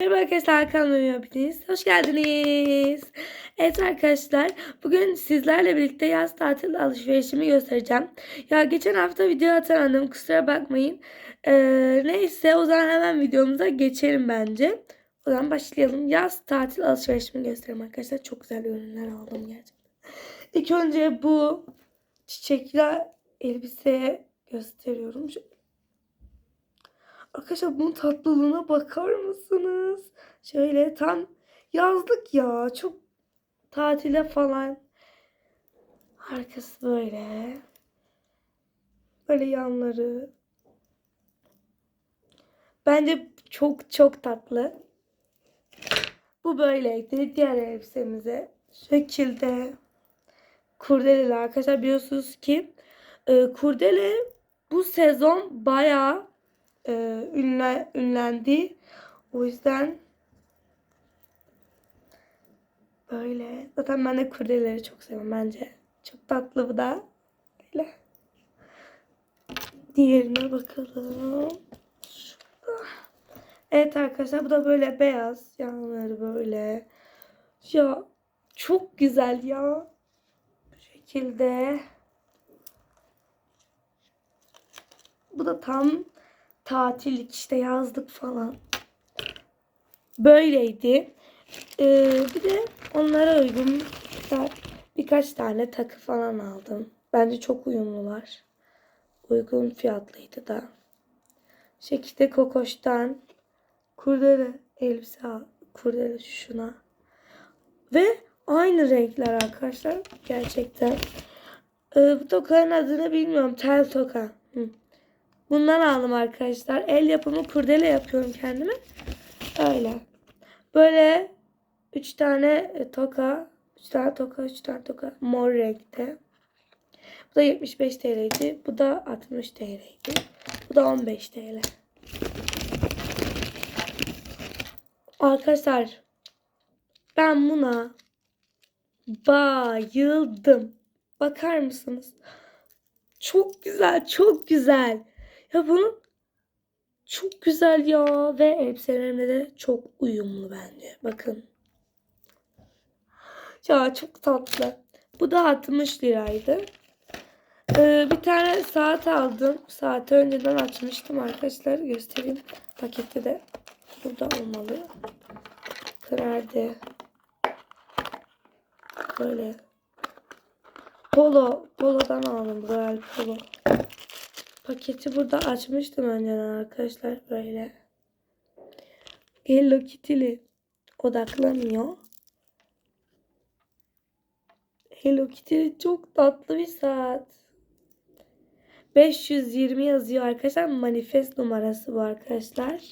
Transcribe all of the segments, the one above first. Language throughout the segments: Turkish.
Merhaba arkadaşlar kanalıma hepiniz hoş geldiniz. Evet arkadaşlar bugün sizlerle birlikte yaz tatil alışverişimi göstereceğim. Ya geçen hafta video atamadım kusura bakmayın. Ee, neyse o zaman hemen videomuza geçelim bence. O zaman başlayalım. Yaz tatil alışverişimi göstereyim arkadaşlar. Çok güzel ürünler aldım gerçekten. İlk önce bu çiçekli elbise gösteriyorum. Şu- Arkadaşlar bunun tatlılığına bakar mısınız? Şöyle tam yazlık ya. Çok tatile falan. Arkası böyle. Böyle yanları. Bence çok çok tatlı. Bu böyleydi. Diğer elbisemize şekilde kurdeleli arkadaşlar biliyorsunuz ki e, kurdele bu sezon bayağı e, ünle, ünlendi. O yüzden böyle. Zaten ben de kurdeleleri çok seviyorum bence. Çok tatlı bu da. Böyle. Diğerine bakalım. Şurada. Evet arkadaşlar bu da böyle beyaz. Yanları böyle. Ya çok güzel ya. Bu şekilde. Bu da tam tatillik işte yazlık falan. Böyleydi. Ee, bir de onlara uygun birkaç, birkaç tane takı falan aldım. Bence çok uyumlular. Uygun fiyatlıydı da. Şekilde Kokoş'tan kurdele elbise al. Kurdele şuna. Ve aynı renkler arkadaşlar. Gerçekten. Ee, bu tokanın adını bilmiyorum. Tel toka. Hı. Bundan aldım arkadaşlar. El yapımı kurdele yapıyorum kendime. Öyle. Böyle 3 tane e, toka, 3 tane toka, 3 tane toka mor renkte. Bu da 75 TL'ydi. Bu da 60 TL'ydi. Bu da 15 TL. Arkadaşlar ben buna bayıldım. Bakar mısınız? Çok güzel, çok güzel. Ya bunun çok güzel ya ve elbiselerimle de çok uyumlu bence. Bakın. Ya çok tatlı. Bu da 60 liraydı. Ee, bir tane saat aldım. Saati önceden açmıştım arkadaşlar. Göstereyim. Pakette de burada olmalı. Nerede? Böyle. Polo. Polo'dan aldım. Royal Polo. Paketi burada açmıştım önceden arkadaşlar böyle. Hello Kitty'li odaklanıyor. Hello Kitty çok tatlı bir saat. 520 yazıyor arkadaşlar. Manifest numarası bu arkadaşlar.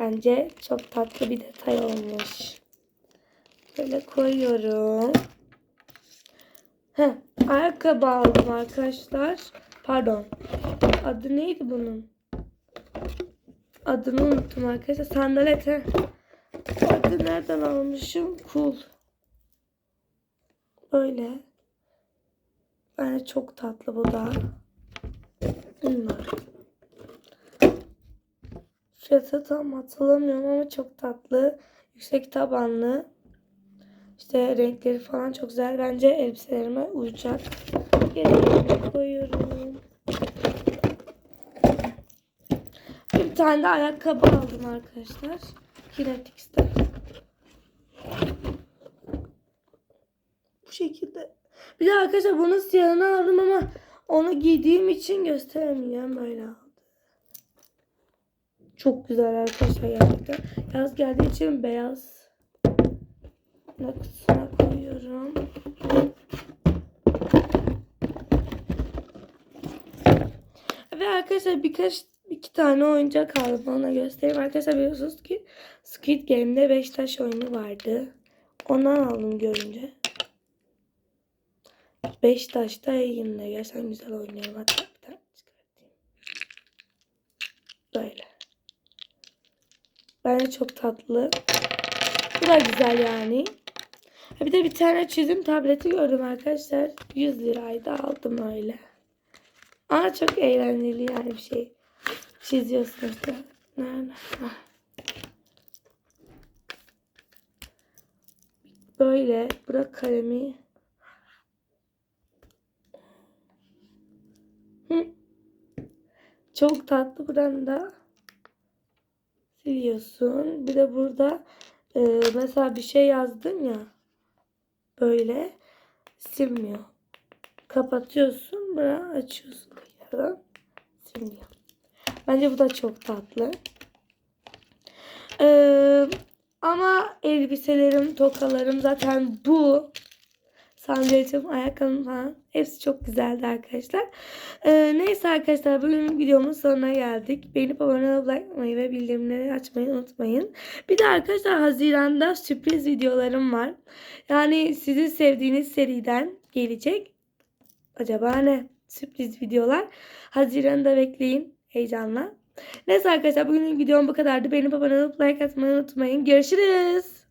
Bence çok tatlı bir detay olmuş. Böyle koyuyorum. Heh, ayakkabı aldım arkadaşlar. Pardon. Adı neydi bunun? Adını unuttum arkadaşlar. Sandalet he. Adı nereden almışım? Cool. Böyle. Bence çok tatlı bu da. Bunlar. Fiyatı tam hatırlamıyorum ama çok tatlı. Yüksek tabanlı. İşte renkleri falan çok güzel. Bence elbiselerime uyacak. Yerine koyuyorum. Bir tane de ayakkabı aldım arkadaşlar. Kinetix'ten. Bu şekilde. Bir de arkadaşlar bunun siyahını aldım ama onu giydiğim için gösteremeyeceğim. Böyle aldım. Çok güzel arkadaşlar gerçekten. Yaz geldiği için beyaz. Kutusuna koyuyorum. Ve arkadaşlar birkaç iki tane oyuncak aldım ona göstereyim. Arkadaşlar biliyorsunuz ki Squid Game'de 5 taş oyunu vardı. Ondan aldım görünce. 5 taş da yine gerçekten güzel oynuyorum. Hatta bir tane çıkartayım. Böyle. Bence çok tatlı. Bu da güzel yani. Bir de bir tane çizim tableti gördüm arkadaşlar. 100 liraydı aldım öyle. Ama çok eğlenceli yani bir şey. Çiziyorsunuz. Nerede? Böyle bırak kalemi. Çok tatlı buradan da siliyorsun. Bir de burada e, mesela bir şey yazdın ya böyle silmiyor. Kapatıyorsun, böyle açıyorsun silmiyor. Bence bu da çok tatlı. Ee, ama elbiselerim, tokalarım zaten bu. Sandaletim, ayakkabım falan. Hepsi çok güzeldi arkadaşlar. Ee, neyse arkadaşlar bugün videomun sonuna geldik. Beğenip abone atmayı ve bildirimleri açmayı unutmayın. Bir de arkadaşlar Haziran'da sürpriz videolarım var. Yani sizin sevdiğiniz seriden gelecek. Acaba ne? Sürpriz videolar. Haziran'da bekleyin heyecanla. Neyse arkadaşlar bugünün videom bu kadardı. Abone olup like atmayı unutmayın. Görüşürüz.